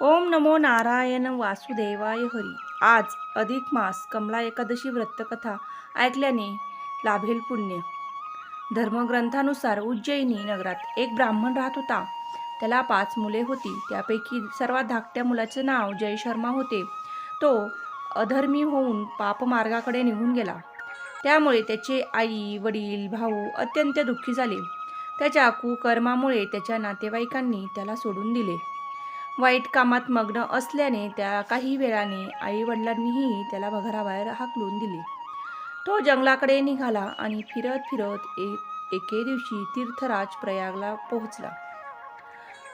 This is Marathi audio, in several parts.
ओम नमो नारायण वासुदेवाय हरी. आज अधिक मास कमला एकादशी व्रतकथा ऐकल्याने लाभेल पुण्य. धर्मग्रंथानुसार उज्जैनी नगरात एक ब्राह्मण राहत होता. त्याला पाच मुले होती. त्यापैकी सर्वात धाकट्या मुलाचे नाव जय शर्मा होते. तो अधर्मी होऊन पापमार्गाकडे निघून गेला. त्यामुळे त्याचे आई वडील भाऊ अत्यंत दुःखी झाले. त्याच्या कुकर्मामुळे त्याच्या नातेवाईकांनी त्याला सोडून दिले. वाईट कामात मग्न असल्याने त्या काही वेळाने आईवडिलांनीही त्याला घराबाहेर हाकलून दिले. तो जंगलाकडे निघाला आणि फिरत फिरत एक एके दिवशी तीर्थराज प्रयागला पोहोचला.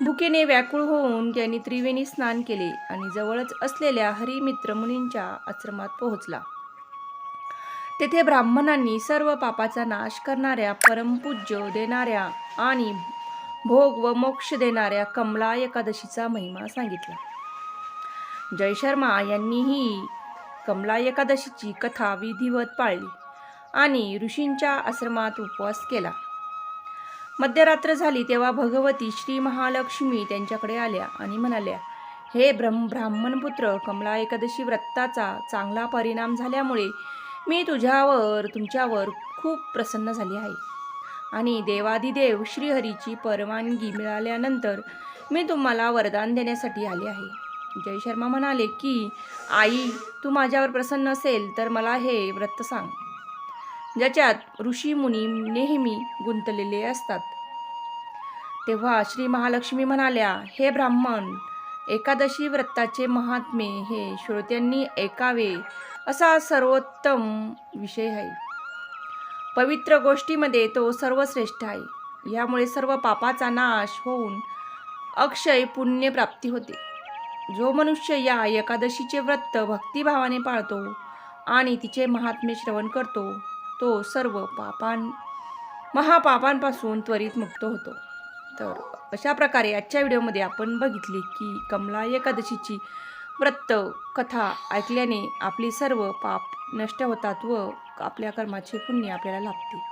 भुकेने व्याकुळ होऊन त्यांनी त्रिवेणी स्नान केले आणि जवळच असलेल्या हरिमित्र मुनींच्या आश्रमात पोहोचला. तेथे ब्राह्मणांनी सर्व पापाचा नाश करणाऱ्या परमपूज्य देणाऱ्या आणि भोग व मोक्ष देणाऱ्या कमला एकादशीचा महिमा सांगितला. जय शर्मा यांनीही कमला एकादशीची कथा विधिवत पाळली आणि ऋषींच्या आश्रमात उपवास केला. मध्यरात्र झाली तेव्हा भगवती श्री महालक्ष्मी त्यांच्याकडे आल्या आणि म्हणाल्या हे ब्रह्म ब्राह्मणपुत्र कमला एकादशी व्रताचा चांगला परिणाम झाल्यामुळे मी तुझ्यावर तुमच्यावर खूप प्रसन्न झाली आहे. आणि देवादिदेव श्रीहरीची परवानगी मिळाल्यानंतर मी तुम्हाला वरदान देण्यासाठी आले आहे. जय शर्मा म्हणाले की आई तू माझ्यावर प्रसन्न असेल तर मला हे व्रत सांग. ज्याच्यात ऋषी मुनी नेहमी गुंतलेले असतात. तेव्हा श्री महालक्ष्मी म्हणाल्या हे ब्राह्मण एकादशी व्रताचे महात्मे हे श्रोत्यांनी ऐकावे असा सर्वोत्तम विषय आहे. पवित्र गोष्टीमध्ये तो सर्वश्रेष्ठ आहे. यामुळे सर्व पापाचा नाश होऊन अक्षय पुण्यप्राप्ती होते. जो मनुष्य या एकादशीचे व्रत भक्तिभावाने पाळतो आणि तिचे महात्म्य श्रवण करतो तो सर्व पापां महापापांपासून त्वरित मुक्त होतो. तर अशा प्रकारे आजच्या व्हिडिओमध्ये आपण बघितले की कमला एकादशीची व्रत कथा ऐकल्याने आपली सर्व पाप नष्ट होतात व आपल्या कर्माचे पुण्य आपल्याला लाभते.